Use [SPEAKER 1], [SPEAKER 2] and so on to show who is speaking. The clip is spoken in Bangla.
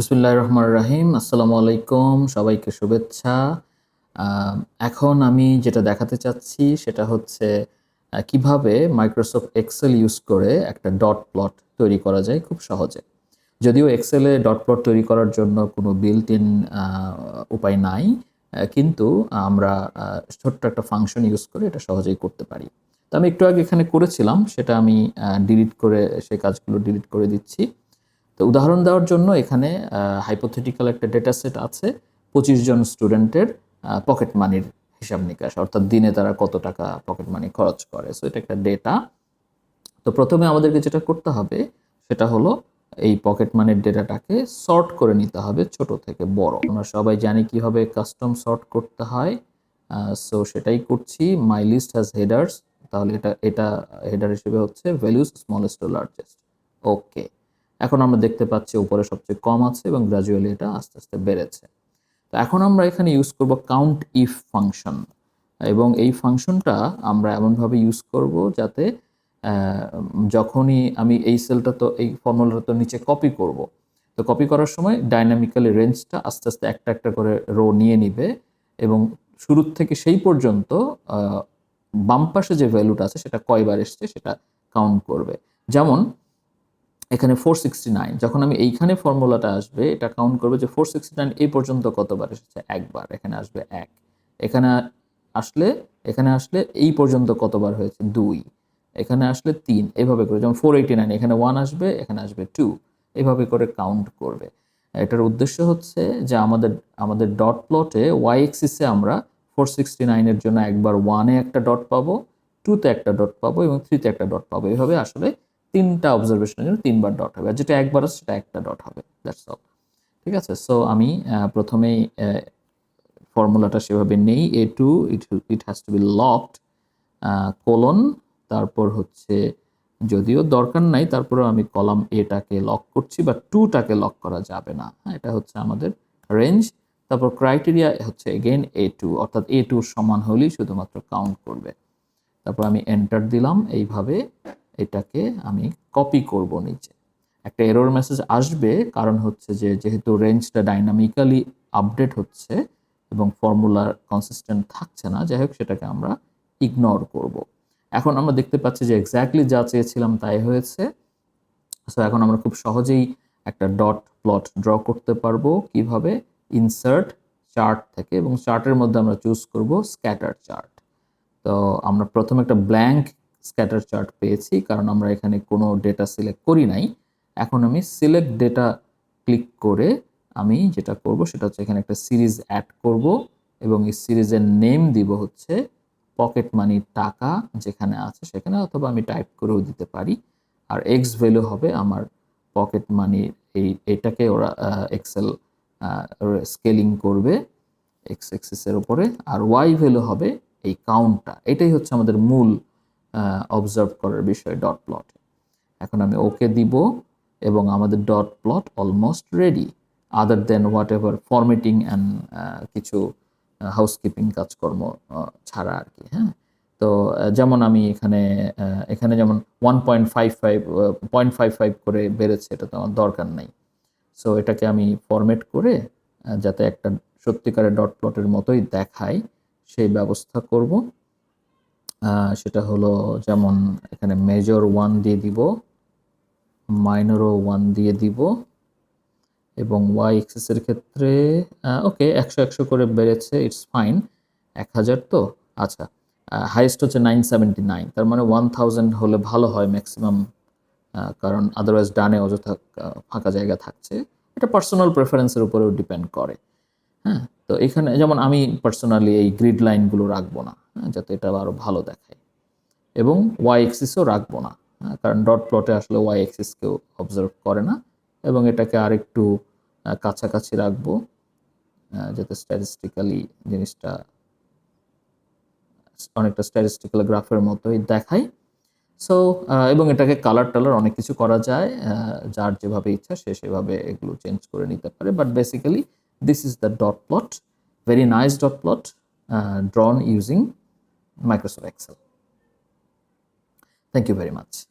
[SPEAKER 1] বিসমুল্লাহ রহমান রাহিম আসসালামু আলাইকুম, সবাইকে শুভেচ্ছা। এখন আমি যেটা দেখাতে চাচ্ছি সেটা হচ্ছে কীভাবে মাইক্রোসফট এক্সেল ইউজ করে একটা ডট প্লট তৈরি করা যায় খুব সহজে। যদিও এক্সেলে ডট প্লট তৈরি করার জন্য কোনো বিল্ট ইন উপায় নাই কিন্তু আমরা ছোট্ট একটা ফাংশন ইউজ করে এটা সহজেই করতে পারি। তো আমি একটু আগে এখানে করেছিলাম, সেটা আমি ডিলিট করে সেই কাজগুলো ডিলিট করে দিচ্ছি। তো উদাহরণ দেওয়ার জন্য এখানে হাইপোথেটিক্যাল একটা ডেটা সেট আছে, পঁচিশ জন স্টুডেন্টের পকেট মানির হিসাব নিকাশ, অর্থাৎ দিনে তারা কত টাকা পকেট মানি খরচ করে। সো এটা একটা ডেটা তো প্রথমে আমাদেরকে যেটা করতে হবে, সেটা হলো এই পকেট মানির ডেটাটাকে সর্ট করে নিতে হবে ছোট থেকে বড়। আমরা সবাই জানি কীভাবে কাস্টম সর্ট করতে হয়। সো সেটাই করছি। মাই লিস্ট হ্যাজ হেডার্স তাহলে এটা এটা হেডার হিসেবে হচ্ছে values smallest to largest okay এখন আমরা দেখতে পাচ্ছি উপরে সবচেয়ে কম আছে এবং গ্রাজুয়ালি এটা আস্তে আস্তে বেড়েছে। তো এখন আমরা এখানে ইউজ করব কাউন্ট ইফ ফাংশন এবং এই ফাংশনটা আমরা এমনভাবে ইউজ করব যাতে যখনই আমি এই সেলটা তো, এই ফর্মুলাটা তো নিচে কপি করব, তো কপি করার সময় ডাইনামিক্যালি রেঞ্জটা আস্তে আস্তে একটা একটা করে রো নিয়ে নিবে এবং শুরুর থেকে সেই পর্যন্ত বাম পাশে যে ভ্যালুটা আছে সেটা কয়বার এসছে সেটা কাউন্ট করবে। যেমন এখানে ফোর সিক্সটি নাইন যখন আমি এইখানে ফর্মুলাটা আসবে, এটা কাউন্ট করবে যে ফোর সিক্সটি নাইন এই পর্যন্ত কতবার এসেছে? একবার। এখানে আসবে এক। এখানে আসলে এখানে আসলে এই পর্যন্ত কতবার হয়েছে? দুই। এখানে আসলে তিন। এভাবে করে। যেমন ফোর এইটি নাইন এখানে ওয়ান আসবে, এখানে আসবে টু এভাবে করে কাউন্ট করবে। এটার উদ্দেশ্য হচ্ছে যে আমাদের আমাদের ডট প্লটে ওয়াই এক্সিসে আমরা ফোর সিক্সটি নাইনের জন্য একবার ওয়ানে একটা ডট পাবো টুতে একটা ডট পাবো এবং থ্রিতে একটা ডট পাবো। এইভাবে আসলে তিনটা অবজারভেশনের জন্য তিনবার ডট হবে। আর যেটা একবার আছে, সেটা একটা ডট হবে। দ্যাটস অল ঠিক আছে? সো আমি প্রথমেই ফর্মুলাটা সেভাবে নেই। A two it it has to be locked colon তারপর হচ্ছে যদিও দরকার নাই, তারপরেও আমি কলাম এটাকে লক করছি বা টুটাকে লক করা যাবে না। হ্যাঁ এটা হচ্ছে আমাদের রেঞ্জ তারপর ক্রাইটেরিয়া হচ্ছে এগেইন এ টু অর্থাৎ এ টুর সমান হলেই শুধুমাত্র কাউন্ট করবে। তারপর আমি এন্টার দিলাম, এইভাবে এটাকে আমি কপি করব নিচে। একটা এরর মেসেজ আসবে, কারণ হচ্ছে যে যেহেতু রেঞ্জটা ডাইনামিক্যালি আপডেট হচ্ছে এবং ফর্মুলার কনসিস্টেন্ট থাকছে না, যাই হোক সেটাকে আমরা ইগনোর করব। এখন আমরা দেখতে পাচ্ছি যে এক্স্যাক্টলি যা চেয়েছিলাম তাই হয়েছে। সো এখন আমরা খুব সহজেই একটা ডট প্লট ড্র করতে পারব। কীভাবে? ইনসার্ট চার্ট থেকে এবং চার্টের মধ্যে আমরা চুজ করব স্ক্যাটার চার্ট তো, আমরা প্রথমে একটা ব্ল্যাঙ্ক স্ক্যাটার চার্ট পেয়েছি, কারণ আমরা এখানে কোনো ডেটা সিলেক্ট করি নাই। এখন আমি সিলেক্ট ডেটা ক্লিক করে আমি যেটা করব সেটা হচ্ছে এখানে একটা সিরিজ অ্যাড করব এবং এই সিরিজের নেম দিব হচ্ছে পকেট মানির টাকা যেখানে আছে সেখানে, অথবা আমি টাইপ করেও দিতে পারি। আর এক্স ভ্যালু হবে আমার পকেট মানির এই, এটাকে ওরা এক্সেল স্কেলিং করবে এক্স এক্সিসের উপরে। আর ওয়াই ভ্যালু হবে এই কাউন্টটা এটাই হচ্ছে আমাদের মূল অবজার্ভ করার বিষয় ডট প্লট এখন আমি ওকে দিব এবং আমাদের dot plot almost ready other than whatever formatting and কিছু হাউসকিপিং কাজকর্ম ছাড়া আর কি হ্যাঁ? তো যেমন আমি এখানে এখানে যেমন one point five five point five five করে বেড়েছে, এটা তো আমার দরকার নেই। সো এটাকে আমি ফরম্যাট করে যাতে একটা সত্যিকারের ডট প্লটের মতোই দেখায়, সেই ব্যবস্থা করব। সেটা হলো যেমন এখানে মেজর ওয়ান দিয়ে দিব মাইনরও ওয়ান দিয়ে দিব এবং ওয়াই এক্সেসের ক্ষেত্রে ওকে একশো একশো করে বেড়েছে ইটস ফাইন এক হাজার তো আচ্ছা হাইয়েস্ট হচ্ছে নাইন সেভেন্টি নাইন তার মানে ওয়ান থাউজেন্ড হলে ভালো হয় ম্যাক্সিমাম কারণ আদারওয়াইজ ডানে অযথা ফাঁকা জায়গা থাকছে, এটা পার্সোনাল প্রেফারেন্সের উপরেও ডিপেন্ড করে হ্যাঁ তো এখানে যেমন আমি পার্সোনালি এই গ্রিড লাইনগুলো রাখব না হ্যাঁ, যাতে এটা আরও ভালো দেখায়। এবং ওয়াই এক্সিসও রাখব না হ্যাঁ, কারণ ডট প্লটে আসলে ওয়াই এক্সিসকেও অবজার্ভ করে না। এবং এটাকে আরেকটু আহ, কাছাকাছি রাখব যাতে স্ট্যাটিস্টিক্যালি জিনিসটা অনেকটা স্ট্যাটিস্টিক্যাল গ্রাফের মতোই দেখায়। সো এবং এটাকে কালার টালার অনেক কিছু করা যায় যার যেভাবে ইচ্ছা সে সেভাবে এগুলো চেঞ্জ করে নিতে পারে। But basically This is the dot plot, very nice dot plot uh, drawn using Microsoft Excel. Thank you very much.